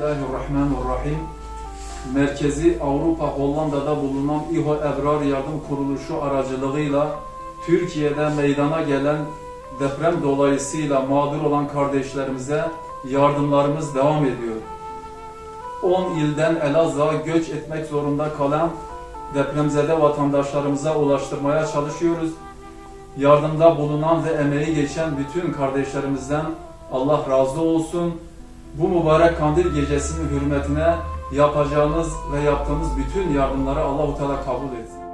Bismillahirrahmanirrahim. Merkezi Avrupa Hollanda'da bulunan İHO Ebrar Yardım Kuruluşu aracılığıyla Türkiye'de meydana gelen deprem dolayısıyla mağdur olan kardeşlerimize yardımlarımız devam ediyor. 10 ilden Elazığ'a göç etmek zorunda kalan depremzede vatandaşlarımıza ulaştırmaya çalışıyoruz. Yardımda bulunan ve emeği geçen bütün kardeşlerimizden Allah razı olsun. Bu mübarek kandil gecesinin hürmetine yapacağınız ve yaptığınız bütün yardımları Allahu Teala kabul etsin.